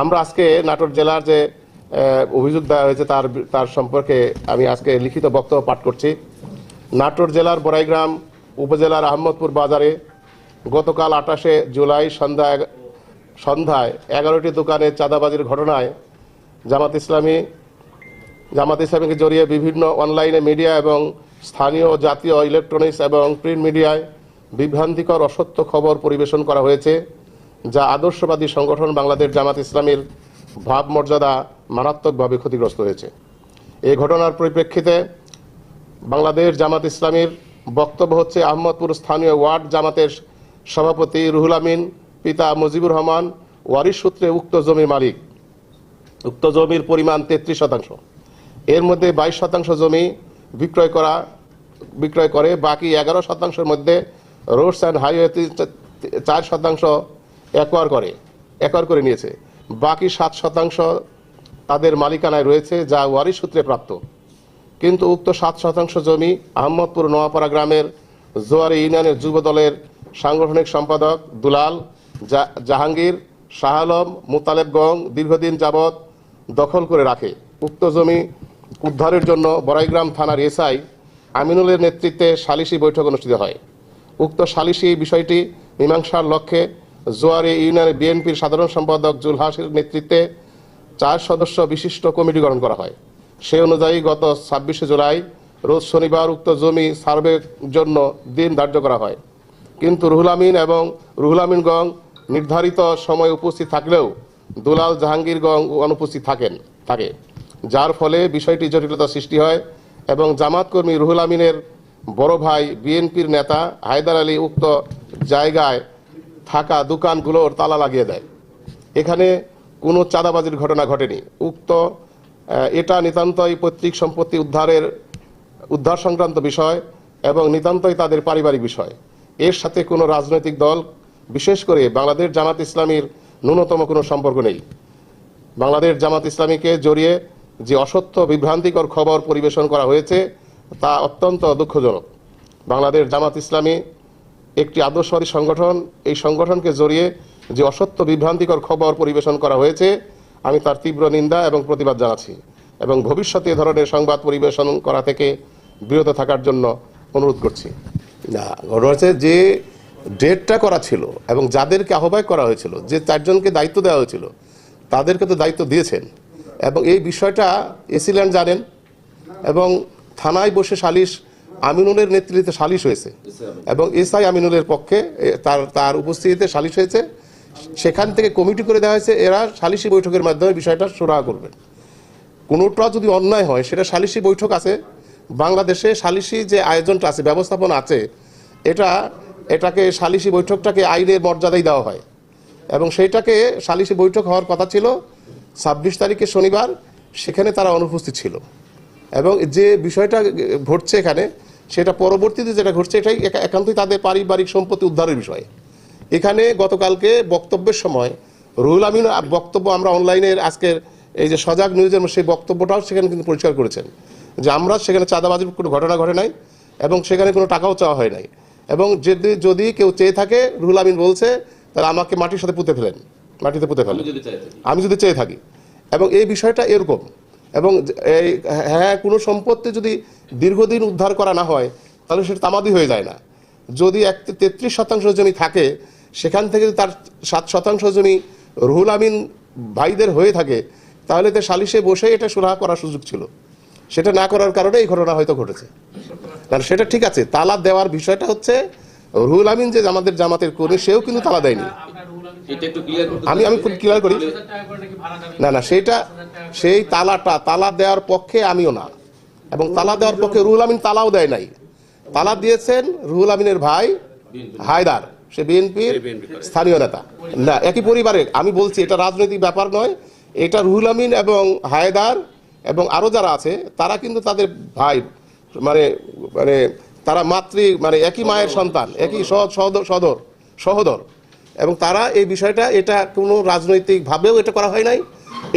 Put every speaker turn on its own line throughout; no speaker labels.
আমরা আজকে নাটোর জেলার যে অভিযোগ দেওয়া হয়েছে তার তার সম্পর্কে আমি আজকে লিখিত বক্তব্য পাঠ করছি। নাটোর জেলার বড়াইগ্রাম উপজেলার আহমদপুর বাজারে গতকাল আঠাশে জুলাই সন্ধ্যা সন্ধ্যায় এগারোটি দোকানে চাঁদাবাজির ঘটনায় জামাত ইসলামী, জামাত ইসলামীকে জড়িয়ে বিভিন্ন অনলাইনে মিডিয়া এবং স্থানীয় জাতীয় ইলেকট্রনিক্স এবং প্রিন্ট মিডিয়ায় বিভ্রান্তিকর, অসত্য খবর পরিবেশন করা হয়েছে। যা আদর্শবাদী সংগঠন বাংলাদেশ জামাত ইসলামীর ভাবমর্যাদা মারাত্মকভাবে ক্ষতিগ্রস্ত হয়েছে। এই ঘটনার পরিপ্রেক্ষিতে বাংলাদেশ জামাত ইসলামীর বক্তব্য হচ্ছে আহমদপুর স্থানীয় ওয়ার্ড জামাতের সভাপতি রুহুল আমিন, পিতা মুজিবুর রহমান, ওয়ারিশ সূত্রে উক্ত জমির মালিক। উক্ত জমির পরিমাণ তেত্রিশ শতাংশ। এর মধ্যে বাইশ শতাংশ জমি বিক্রয় করা, বিক্রয় করে, বাকি এগারো শতাংশের মধ্যে রোডস অ্যান্ড হাইওয়ে চার শতাংশ একোয়ার করে একোয়ার করে নিয়েছে। বাকি সাত শতাংশ তাদের মালিকানায় রয়েছে, যা ওয়ারিশ সূত্রে প্রাপ্ত। কিন্তু উক্ত সাত শতাংশ জমি আহমদপুর নোয়াপাড়া গ্রামের জোয়ারি ইউনিয়নের যুব দলের সাংগঠনিক সম্পাদক দুলাল জাহাঙ্গীর, শাহ আলম, মুতালেব গং দীর্ঘদিন যাবৎ দখল করে রাখে। উক্ত জমি উদ্ধারের জন্য বড়াইগ্রাম থানার এসআই আমিনুলের নেতৃত্বে সালিসি বৈঠক অনুষ্ঠিত হয়। উক্ত সালিসি বিষয়টি মীমাংসার লক্ষ্যে জোয়ারি ইউনিয়নের বিএনপির সাধারণ সম্পাদক জুলহাসের নেতৃত্বে চার সদস্য বিশিষ্ট কমিটি গঠন করা হয়। সে অনুযায়ী গত ছাব্বিশে জুলাই, রোজ শনিবার উক্ত জমি সার্ভের জন্য দিন ধার্য করা হয়। কিন্তু রুহুল আমিন এবং রুহুল আমিন গং নির্ধারিত সময় উপস্থিত থাকলেও দুলাল জাহাঙ্গীর গং অনুপস্থিত থাকেন, থাকে, যার ফলে বিষয়টি জটিলতা সৃষ্টি হয় এবং জামাত কর্মী রুহুল আমিনের বড় ভাই বিএনপির নেতা হায়দার আলী উক্ত জায়গায় থাকা দোকানগুলোর তালা লাগিয়ে দেয়। এখানে কোনো চাঁদাবাজির ঘটনা ঘটেনি। উক্ত এটা নিতান্তই পৈতৃক সম্পত্তি উদ্ধারের, উদ্ধার সংক্রান্ত বিষয় এবং নিতান্তই তাদের পারিবারিক বিষয়। এর সাথে কোনো রাজনৈতিক দল, বিশেষ করে বাংলাদেশ জামাত ইসলামীর ন্যূনতম কোনো সম্পর্ক নেই। বাংলাদেশ জামাত ইসলামীকে জড়িয়ে যে অসত্য, বিভ্রান্তিকর খবর পরিবেশন করা হয়েছে, তা অত্যন্ত দুঃখজনক। বাংলাদেশ জামাত ইসলামী একটি আদর্শবাদী সংগঠন, এই সংগঠনকে জড়িয়ে যে অসত্য বিভ্রান্তিকর খবর পরিবেশন করা হয়েছে, আমি তার তীব্র নিন্দা এবং প্রতিবাদ জানাচ্ছি এবং ভবিষ্যতে এ ধরনের সংবাদ পরিবেশন করা থেকে বিরত থাকার জন্য অনুরোধ করছি। না, ঘটনা হচ্ছে যে ডেটটা করা ছিল এবং যাদেরকে আহ্বায়ক করা হয়েছিল, যে চারজনকে দায়িত্ব দেওয়া হয়েছিল, তাদেরকে তো দায়িত্ব দিয়েছেন এবং এই বিষয়টা এসিল্যান্ড জানেন এবং থানায় বসে সালিশ আমিনুলের নেতৃত্বে সালিশ হয়েছে। এবং এসআই আমিনুলের পক্ষে তার তার উপস্থিতিতে সালিশ হয়েছে। সেখান থেকে কমিটি করে দেওয়া হয়েছে, এরা সালিশি বৈঠকের মাধ্যমে বিষয়টা সুরাহা করবেন কোনোটা যদি অন্যায় হয়, সেটা সালিশি বৈঠক আছে। বাংলাদেশে সালিশি যে আয়োজনটা আছে, ব্যবস্থাপনা আছে, এটা, এটাকে সালিশি বৈঠকটাকে আইনের মর্যাদাই দেওয়া হয়। এবং সেইটাকে সালিশি বৈঠক হওয়ার কথা ছিল ছাব্বিশ তারিখে শনিবার, সেখানে তারা অনুপস্থিত ছিল। এবং যে বিষয়টা ঘটছে এখানে সেটা পরবর্তীতে যেটা ঘটছে এটাই একান্তই তাদের পারিবারিক সম্পত্তি উদ্ধারের বিষয়। এখানে গতকালকে বক্তব্যের সময় রুহুল আমিন বক্তব্য আমরা অনলাইনে আজকের এই যে সজাগ নিউজের সেই বক্তব্যটাও সেখানে কিন্তু পরিষ্কার করেছেন যে আমরা সেখানে চাঁদাবাজির কোনো ঘটনা ঘটে নাই এবং সেখানে কোনো টাকাও চাওয়া হয় নাই। এবং যদি যদি কেউ চেয়ে থাকে রুহুল আমিন বলছে তাহলে আমাকে মাটির সাথে পুঁতে ফেলেন। মাটিতে পুঁতে ফেলেন। আমি যদি চেয়ে থাকি। এবং এই বিষয়টা এরকম। এবং এই হ্যাঁ কোনো সম্পত্তি যদি দীর্ঘদিন উদ্ধার করা না হয়, তাহলে সেটা তামাদি হয়ে যায় না। যদি এক তেত্রিশ শতাংশ জমি থাকে, সেখান থেকে তার সাত শতাংশ জমি রুহুল আমিন ভাইদের হয়ে থাকে, তাহলে তো সালিশে বসে এটা সুরাহা করার সুযোগ ছিল। সেটা না করার কারণে এই ঘটনা হয়তো ঘটেছে। কারণ সেটা ঠিক আছে। তালা দেওয়ার বিষয়টা হচ্ছে, রুহুল আমিন যে আমাদের জামাতের কর্মী, সেও কিন্তু তালা দেয়নি। আমি আমি খুব ক্লিয়ার করি। না না সেটা সেই তালাটা তালা দেওয়ার পক্ষে আমিও না। এবং তালা দেওয়ার পক্ষে রুহুল আমিন তালাও দেয় নাই। তালা দিয়েছেন রুহুল আমিনের ভাই হায়দার। সে বিএনপির স্থানীয় নেতা। না একই পরিবারে আমি বলছি এটা রাজনৈতিক ব্যাপার নয়। এটা রুহুল আমিন এবং হায়দার এবং আরও যারা আছে তারা কিন্তু তাদের ভাই মানে মানে তারা মাতৃ মানে একই মায়ের সন্তান একই সহ- সহদর সদর সহদর। এবং তারা এই বিষয়টা, এটা কোনো রাজনৈতিকভাবেও এটা করা হয় নাই।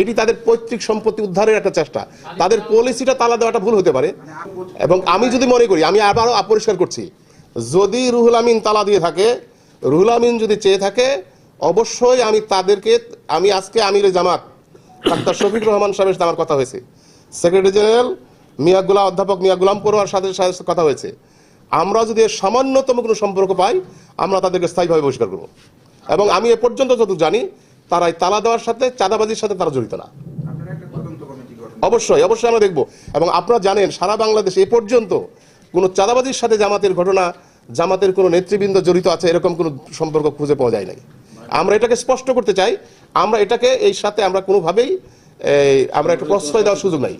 এটি তাদের পৈতৃক সম্পত্তি উদ্ধারের একটা চেষ্টা। তাদের পলিসিটা তালা দেওয়াটা ভুল হতে পারে। এবং আমি যদি মনে করি, আমি আবারও অপরিষ্কার করছি, যদি রুহুল আমিন তালা দিয়ে থাকে, রুহুল আমিন যদি চেয়ে থাকে, অবশ্যই আমি তাদেরকে, আমি আজকে আমিরে জামাত, ডাক্তার শফিক রহমান সাহেবের সাথে আমার কথা হয়েছে। সেক্রেটারি জেনারেল মিয়াগুলা অধ্যাপক মিয়া গুলাম পড়ুয়ার সাথে সাথে কথা হয়েছে। আমরা যদি সামান্যতম কোনো সম্পর্ক পাই, আমরা তাদেরকে স্থায়ীভাবে বহিষ্কার করব। এবং আমি এ পর্যন্ত যতটুকু জানি তারা তালা দেওয়ার সাথে চাঁদাবাজির সাথে তারা জড়িত না। অবশ্যই অবশ্যই আমরা দেখব। এবং আপনারা জানেন সারা বাংলাদেশে এ পর্যন্ত কোনো চাঁদাবাজির সাথে জামাতের ঘটনা জামাতের কোনো নেতৃবৃন্দ জড়িত আছে এরকম কোনো সম্পর্ক খুঁজে পাওয়া যায় নাই। আমরা এটাকে স্পষ্ট করতে চাই আমরা এটাকে এই সাথে আমরা কোনোভাবেই আমরা একটা প্রশ্রয় দেওয়ার সুযোগ নাই।